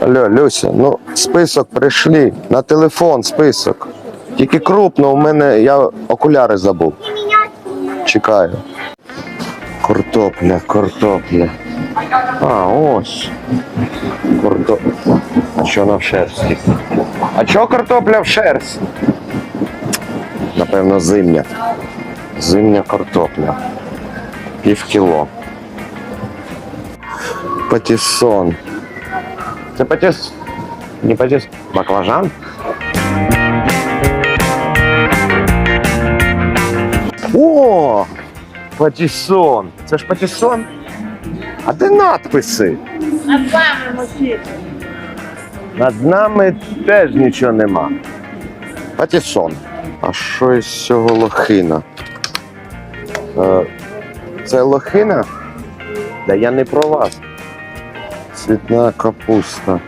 Алло, Люся, ну список прийшли. На телефон список. Тільки крупно, у мене я окуляри забув. Чекаю. Картопля, картопля. А, ось. Картопля. А що вона в шерсті? А чого картопля в шерсті? Напевно, зимня. Зимня картопля. Пів кіло. Патіссон. Це патіс. Не патіс. Баклажан? О! Патіссон. Це ж патіссон? А де надписи? Над вами мужчина. Над нами теж нічого нема. Патіссон. А що із цього лохина? Е, це лохина? Да я не про вас. Цвітна капуста.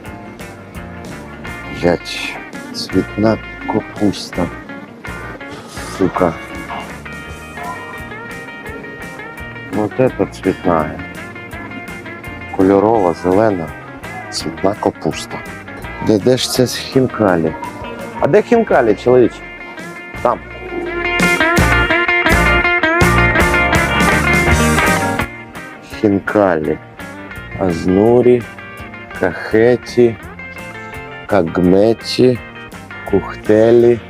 Блять, цвітна капуста. Сука. Вот это цвітная. Кольорова, зелена, цвітна капуста. Де, де ж це з хінкалі? А де хінкалі, чоловіче? Там. Хінкалі. Азнурі, кахеті, кагметі, кухтелі.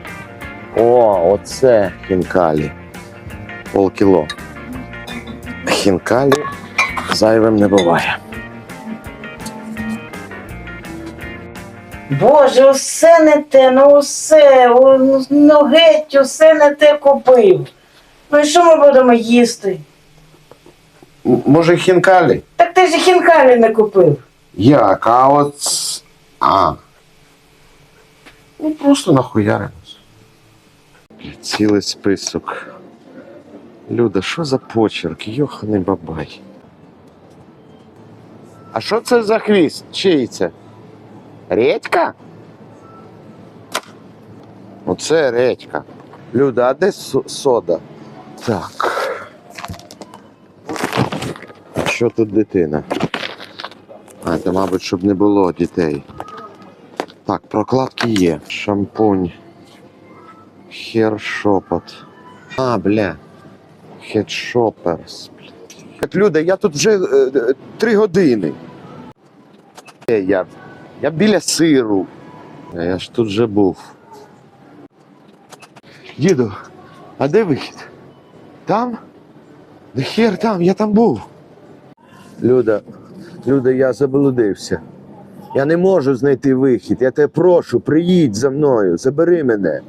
О, оце хінкалі. Полкіло. Хінкалі зайвим не буває. Боже, усе не те, ну усе, ну геть, усе не те купив. Ну і що ми будемо їсти? М- Може, хінкалі? Ти ж хінкалі не купив. Як? А от. А. Ну просто нахуяримось. Цілий список. Люда, що за почерк? Йоханий бабай. А що це за хвіст? Чий це? Редька? Оце редька. Люда, а де со- сода? Так. Що тут дитина? А, це, мабуть, щоб не було дітей. Так, прокладки є. Шампунь. Хер шопот. А, бля. Хедшоперс. Люда, я тут вже е, е, три години. Е, я, я біля сиру. Я ж тут вже був. Діду, а де вихід? Там? Да хер там, я там був. Люда, Люда, я заблудився. Я не можу знайти вихід. Я тебе прошу, приїдь за мною, забери мене.